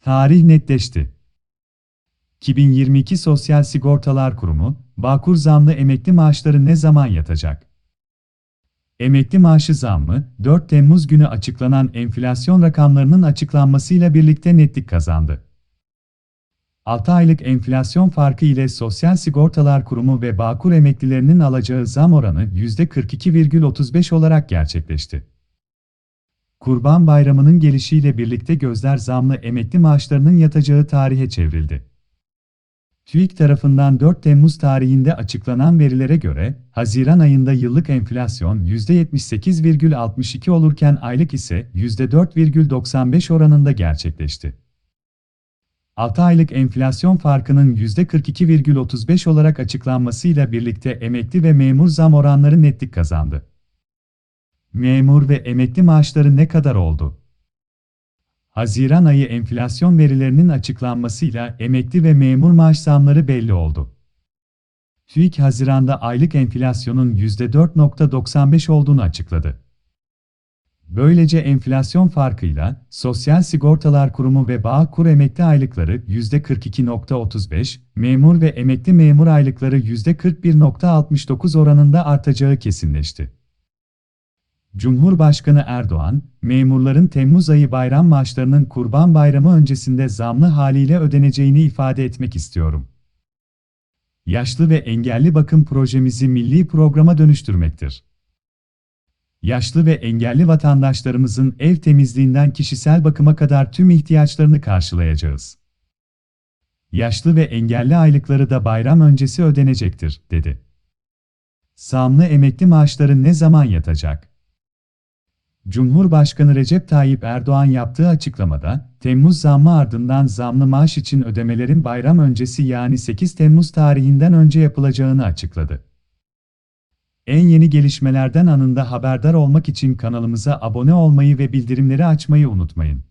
Tarih netleşti. 2022 Sosyal Sigortalar Kurumu, Bağkur zamlı emekli maaşları ne zaman yatacak? Emekli maaşı zammı, 4 Temmuz günü açıklanan enflasyon rakamlarının açıklanmasıyla birlikte netlik kazandı. 6 aylık enflasyon farkı ile Sosyal Sigortalar Kurumu ve Bağkur emeklilerinin alacağı zam oranı %42,35 olarak gerçekleşti. Kurban Bayramı'nın gelişiyle birlikte gözler zamlı emekli maaşlarının yatacağı tarihe çevrildi. TÜİK tarafından 4 Temmuz tarihinde açıklanan verilere göre, Haziran ayında yıllık enflasyon %78,62 olurken aylık ise %4,95 oranında gerçekleşti. 6 aylık enflasyon farkının %42,35 olarak açıklanmasıyla birlikte emekli ve memur zam oranları netlik kazandı. Memur ve emekli maaşları ne kadar oldu? Haziran ayı enflasyon verilerinin açıklanmasıyla emekli ve memur maaş zamları belli oldu. TÜİK Haziran'da aylık enflasyonun %4.95 olduğunu açıkladı. Böylece enflasyon farkıyla Sosyal Sigortalar Kurumu ve Bağkur emekli aylıkları %42.35, memur ve emekli memur aylıkları %41.69 oranında artacağı kesinleşti. Cumhurbaşkanı Erdoğan, memurların Temmuz ayı bayram maaşlarının Kurban Bayramı öncesinde zamlı haliyle ödeneceğini ifade etmek istiyorum. Yaşlı ve engelli bakım projemizi milli programa dönüştürmektir. Yaşlı ve engelli vatandaşlarımızın ev temizliğinden kişisel bakıma kadar tüm ihtiyaçlarını karşılayacağız. Yaşlı ve engelli aylıkları da bayram öncesi ödenecektir, dedi. Zamlı emekli maaşları ne zaman yatacak? Cumhurbaşkanı Recep Tayyip Erdoğan yaptığı açıklamada, Temmuz zammı ardından zamlı maaş için ödemelerin bayram öncesi yani 8 Temmuz tarihinden önce yapılacağını açıkladı. En yeni gelişmelerden anında haberdar olmak için kanalımıza abone olmayı ve bildirimleri açmayı unutmayın.